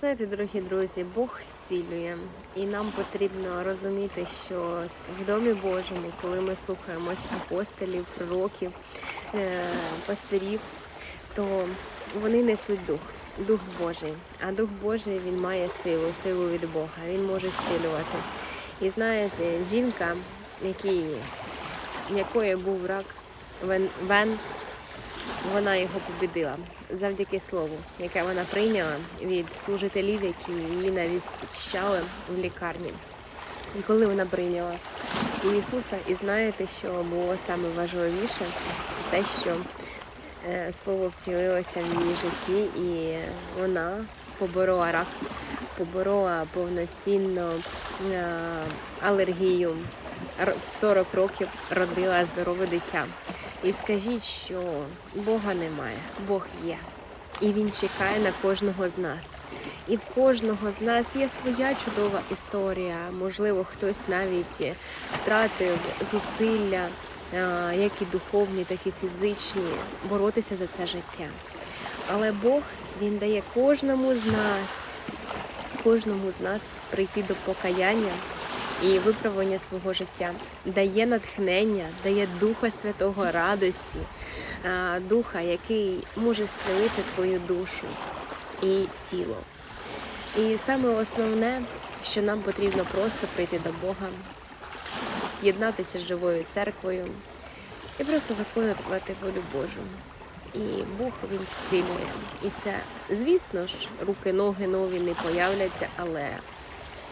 Знаєте, дорогі друзі, Бог зцілює, і нам потрібно розуміти, що в Домі Божому, коли ми слухаємось апостолів, пророків, е, пастирів, то вони несуть дух, дух Божий. А дух Божий він має силу, силу від Бога. Він може зцілювати. І знаєте, жінка, якій, якої був рак, вен, вен вона його побідила завдяки слову, яке вона прийняла від служителів, які її навіщали в лікарні. І коли вона прийняла Ісуса, і знаєте, що було саме важливіше, це те, що е, слово втілилося в її житті, і вона поборола рак, поборола повноцінно е, алергію. В 40 років родила здорове дитя. І скажіть, що Бога немає, Бог є. І Він чекає на кожного з нас. І в кожного з нас є своя чудова історія. Можливо, хтось навіть втратив зусилля, як і духовні, так і фізичні, боротися за це життя. Але Бог Він дає кожному з нас, кожному з нас прийти до покаяння і виправлення свого життя, дає натхнення, дає Духа Святого радості, Духа, який може зцілити твою душу і тіло. І саме основне, що нам потрібно просто прийти до Бога, з'єднатися з живою церквою і просто виконувати волю Божу. І Бог він зцілює. І це, звісно ж, руки, ноги нові не появляться, але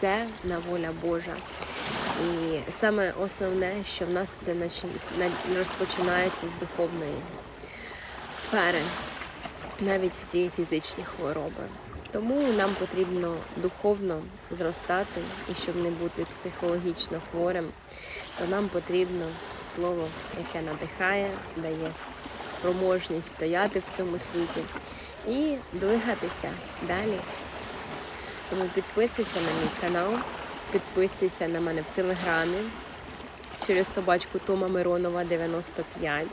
все на воля Божа. І саме основне, що в нас на- розпочинається з духовної сфери, навіть всі фізичні хвороби. Тому нам потрібно духовно зростати, і щоб не бути психологічно хворим, то нам потрібно слово, яке надихає, дає спроможність стояти в цьому світі і двигатися далі. Тому підписуйся на мій канал, підписуйся на мене в телеграмі через собачку Тома Миронова 95.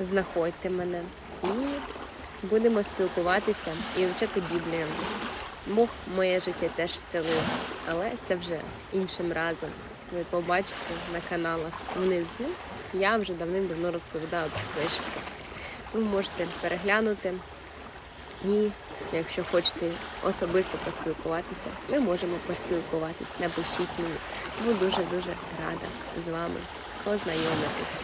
Знаходьте мене і будемо спілкуватися і вчити Біблію. Бог моє життя теж зцілив, але це вже іншим разом. Ви побачите на каналах внизу. Я вже давним-давно розповідала про своє життя. Ви можете переглянути. І якщо хочете особисто поспілкуватися, ми можемо поспілкуватись. Напишіть мені. Буду дуже-дуже рада з вами познайомитись.